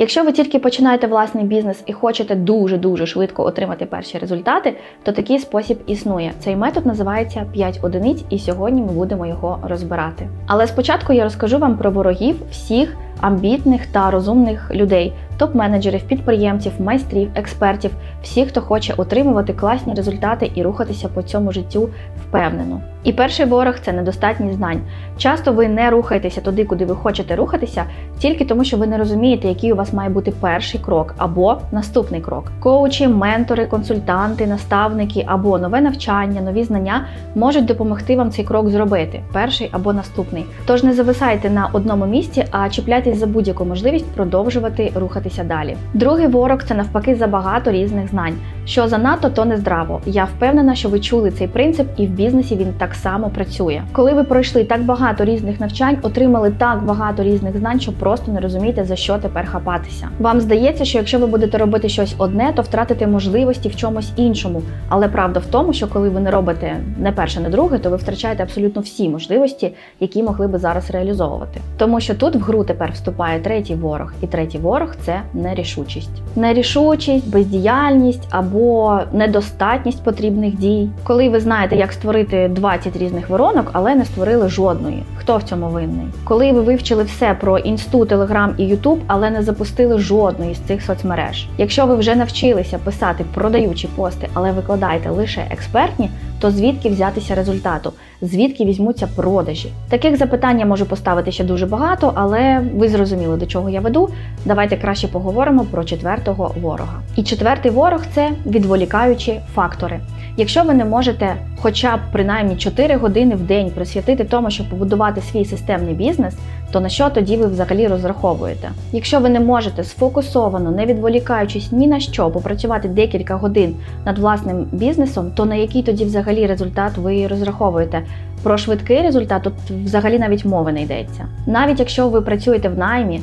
Якщо ви тільки починаєте власний бізнес і хочете дуже-дуже швидко отримати перші результати, то такий спосіб існує. Цей метод називається 5 одиниць, і сьогодні ми будемо його розбирати. Але спочатку я розкажу вам про ворогів всіх амбітних та розумних людей, топ-менеджерів, підприємців, майстрів, експертів, всіх, хто хоче отримувати класні результати і рухатися по цьому життю впевнено. І перший ворог це недостатність знань. Часто ви не рухаєтеся туди, куди ви хочете рухатися, тільки тому, що ви не розумієте, який у вас має бути перший крок або наступний крок. Коучі, ментори, консультанти, наставники або нове навчання, нові знання можуть допомогти вам цей крок зробити перший або наступний. Тож не зависайте на одному місці, а чіпляйтесь за будь-яку можливість продовжувати рухатися далі. Другий ворог це навпаки забагато різних знань. Що занадто, то не здраво. Я впевнена, що ви чули цей принцип, і в бізнесі він так само працює. Коли ви пройшли так багато різних навчань, отримали так багато різних знань, що просто не розумієте за що тепер хапатися. Вам здається, що якщо ви будете робити щось одне, то втратите можливості в чомусь іншому. Але правда в тому, що коли ви не робите не перше, не друге, то ви втрачаєте абсолютно всі можливості, які могли би зараз реалізовувати. Тому що тут в гру тепер вступає третій ворог, і третій ворог це нерішучість. Нерішучість, бездіяльність або недостатність потрібних дій. Коли ви знаєте, як створити 20 різних воронок, але не створили жодної. Хто в цьому винний? Коли ви вивчили все про інсту, телеграм і ютуб, але не запустили жодної з цих соцмереж. Якщо ви вже навчилися писати продаючі пости, але викладаєте лише експертні, то звідки взятися результату? Звідки візьмуться продажі? Таких запитань я можу поставити ще дуже багато, але ви зрозуміли, до чого я веду. Давайте краще поговоримо про четвертого ворога. І четвертий ворог це відволікаючі фактори. Якщо ви не можете хоча б принаймні 4 години в день присвятити тому, щоб побудувати свій системний бізнес, то на що тоді ви взагалі розраховуєте? Якщо ви не можете сфокусовано, не відволікаючись ні на що, попрацювати декілька годин над власним бізнесом, то на який тоді взагалі результат ви розраховуєте? Про швидкий результат тут взагалі навіть мови не йдеться. Навіть якщо ви працюєте в наймі,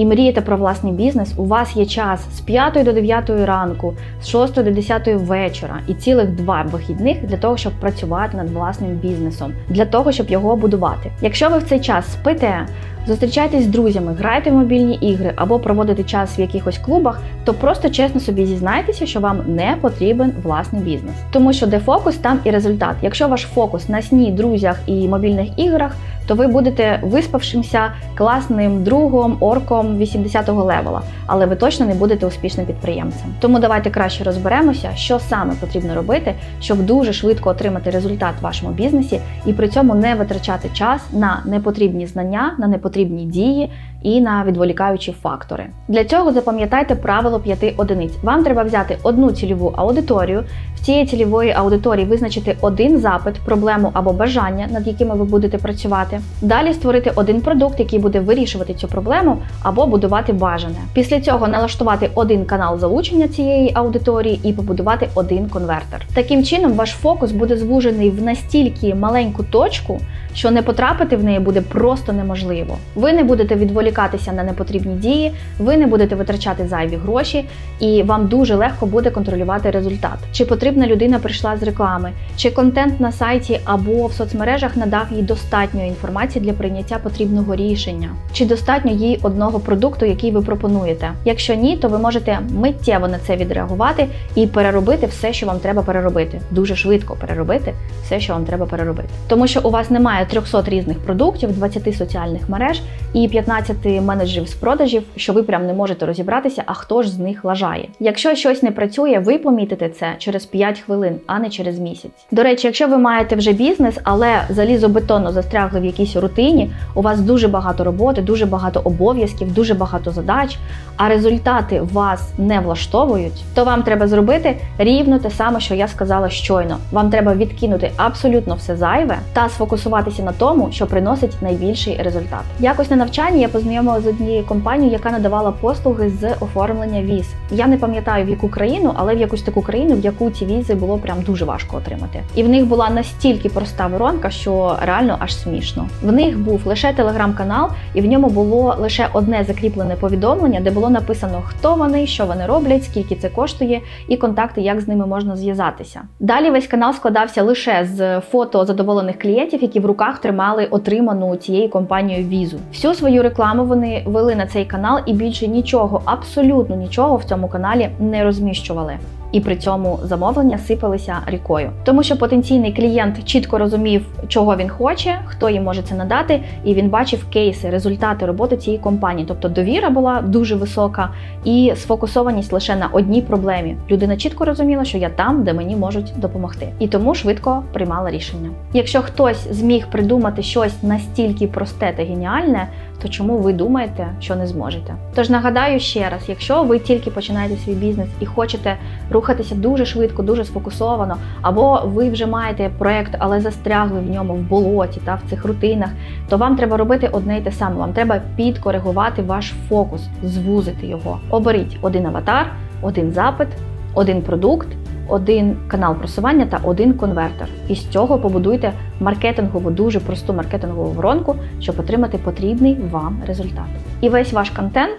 і мрієте про власний бізнес, у вас є час з 5 до 9 ранку, з 6 до 10 вечора і цілих два вихідних для того, щоб працювати над власним бізнесом, для того, щоб його будувати. Якщо ви в цей час спите, зустрічаєтесь з друзями, граєте в мобільні ігри або проводите час в якихось клубах, то просто чесно собі зізнайтеся, що вам не потрібен власний бізнес. Тому що де фокус, там і результат. Якщо ваш фокус на сні, друзях і мобільних іграх, то ви будете виспавшимся класним другом, орком 80-го левела, але ви точно не будете успішним підприємцем. Тому давайте краще розберемося, що саме потрібно робити, щоб дуже швидко отримати результат в вашому бізнесі і при цьому не витрачати час на непотрібні знання, на непотрібні дії і на відволікаючі фактори. Для цього запам'ятайте правило п'яти одиниць. Вам треба взяти одну цільову аудиторію, в цієї цільової аудиторії визначити один запит, проблему або бажання, над якими ви будете працювати. Далі створити один продукт, який буде вирішувати цю проблему або будувати бажане. Після цього налаштувати один канал залучення цієї аудиторії і побудувати один конвертер. Таким чином, ваш фокус буде звужений в настільки маленьку точку, що не потрапити в неї буде просто неможливо. Ви не будете відволікатися на непотрібні дії, ви не будете витрачати зайві гроші, і вам дуже легко буде контролювати результат. Чи потрібна людина прийшла з реклами, чи контент на сайті або в соцмережах надав їй достатньо інформації для прийняття потрібного рішення, чи достатньо їй одного продукту, який ви пропонуєте. Якщо ні, то ви можете миттєво на це відреагувати і переробити все, що вам треба переробити. Дуже швидко переробити все, що вам треба переробити. Тому що у вас немає 300 різних продуктів, 20 соціальних мереж і 15 менеджерів з продажів, що ви прям не можете розібратися, а хто ж з них лажає. Якщо щось не працює, ви помітите це через 5 хвилин, а не через місяць. До речі, якщо ви маєте вже бізнес, але залізобетонно застрягли в якійсь рутині, у вас дуже багато роботи, дуже багато обов'язків, дуже багато задач, а результати вас не влаштовують, то вам треба зробити рівно те саме, що я сказала щойно. Вам треба відкинути абсолютно все зайве та сфокусуватися на тому, що приносить найбільший результат. Якось на навчанні я познайомилася з однією компанією, яка надавала послуги з оформлення віз. Я не пам'ятаю в яку країну, але в якусь таку країну, в яку ці візи було прям дуже важко отримати. І в них була настільки проста воронка, що реально аж смішно. В них був лише телеграм-канал, і в ньому було лише одне закріплене повідомлення, де було написано, хто вони, що вони роблять, скільки це коштує, і контакти, як з ними можна зв'язатися. Далі весь канал складався лише з фото задоволених клієнтів, які в руках тримали отриману цією компанією візу. Всю свою рекламу саме вони вели на цей канал і більше нічого, абсолютно нічого в цьому каналі не розміщували. І при цьому замовлення сипалися рікою, тому що потенційний клієнт чітко розумів, чого він хоче, хто їм може це надати, і він бачив кейси, результати роботи цієї компанії. Тобто довіра була дуже висока і сфокусованість лише на одній проблемі. Людина чітко розуміла, що я там, де мені можуть допомогти, і тому швидко приймала рішення. Якщо хтось зміг придумати щось настільки просте та геніальне, то чому ви думаєте, що не зможете? Тож нагадаю ще раз: якщо ви тільки починаєте свій бізнес і хочете рухатися дуже швидко, дуже сфокусовано, або ви вже маєте проект, але застрягли в ньому в болоті та в цих рутинах, то вам треба робити одне й те саме. Вам треба підкоригувати ваш фокус, звузити його. Оберіть один аватар, один запит, один продукт. Один канал просування та один конвертер. І з цього побудуйте маркетингову, дуже просту маркетингову воронку, щоб отримати потрібний вам результат. І весь ваш контент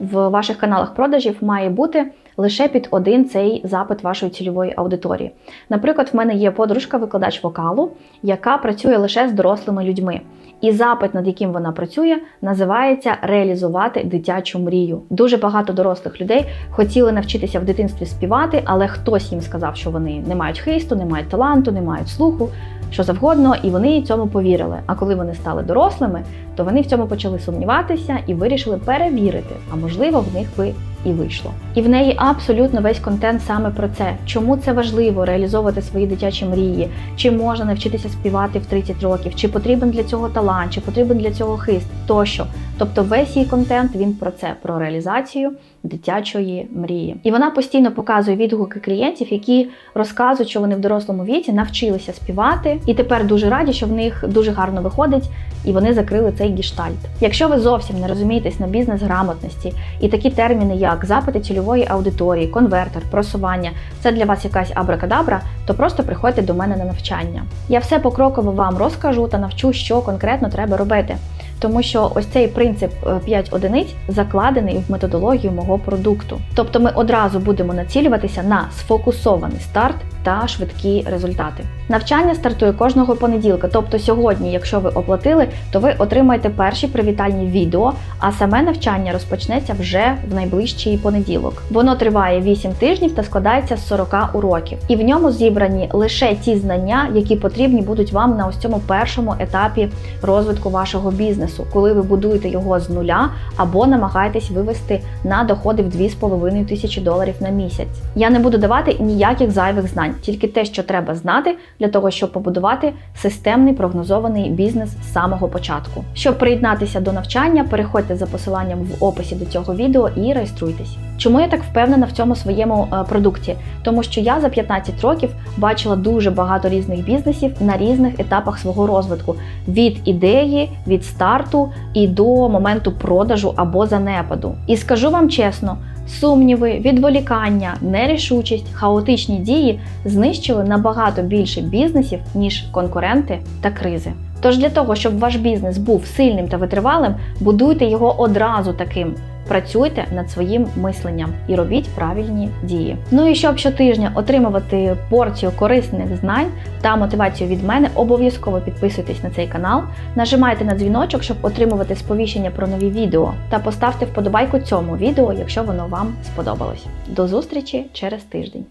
в ваших каналах продажів має бути лише під один цей запит вашої цільової аудиторії. Наприклад, в мене є подружка-викладач вокалу, яка працює лише з дорослими людьми. І запит, над яким вона працює, називається реалізувати дитячу мрію. Дуже багато дорослих людей хотіли навчитися в дитинстві співати, але хтось їм сказав, що вони не мають хисту, не мають таланту, не мають слуху, що завгодно, і вони цьому повірили. А коли вони стали дорослими, то вони в цьому почали сумніватися і вирішили перевірити, а можливо, в них би і вийшло. І в неї абсолютно весь контент саме про це. Чому це важливо реалізовувати свої дитячі мрії? Чи можна навчитися співати в 30 років? Чи потрібен для цього талант, чи потрібен для цього хист тощо? Тобто, весь її контент він про це, про реалізацію дитячої мрії. І вона постійно показує відгуки клієнтів, які розказують, що вони в дорослому віці навчилися співати, і тепер дуже раді, що в них дуже гарно виходить, і вони закрили цей гіштальт. Якщо ви зовсім не розумієтесь на бізнес-грамотності і такі терміни, як запити цільової аудиторії, конвертер, просування, це для вас якась абракадабра, то просто приходьте до мене на навчання. Я все покроково вам розкажу та навчу, що конкретно треба робити. Тому що ось цей принцип 5 одиниць закладений в методологію мого продукту. Тобто ми одразу будемо націлюватися на сфокусований старт та швидкі результати. Навчання стартує кожного понеділка. Тобто сьогодні, якщо ви оплатили, то ви отримаєте перші привітальні відео, а саме навчання розпочнеться вже в найближчий понеділок. Воно триває 8 тижнів та складається з 40 уроків. І в ньому зібрані лише ті знання, які потрібні будуть вам на ось цьому першому етапі розвитку вашого бізнесу, коли ви будуєте його з нуля або намагаєтесь вивести на доходи в 2,5 тисячі доларів на місяць. Я не буду давати ніяких зайвих знань тільки те, що треба знати для того, щоб побудувати системний прогнозований бізнес з самого початку. Щоб приєднатися до навчання, переходьте за посиланням в описі до цього відео і реєструйтесь. Чому я так впевнена в цьому своєму е, продукті? Тому що я за 15 років бачила дуже багато різних бізнесів на різних етапах свого розвитку: від ідеї, від старту і до моменту продажу або занепаду. І скажу вам чесно. Сумніви, відволікання, нерішучість, хаотичні дії знищили набагато більше бізнесів, ніж конкуренти та кризи. Тож для того, щоб ваш бізнес був сильним та витривалим, будуйте його одразу таким. Працюйте над своїм мисленням і робіть правильні дії. Ну і щоб щотижня отримувати порцію корисних знань та мотивацію від мене, обов'язково підписуйтесь на цей канал, нажимайте на дзвіночок, щоб отримувати сповіщення про нові відео, та поставте вподобайку цьому відео, якщо воно вам сподобалось. До зустрічі через тиждень.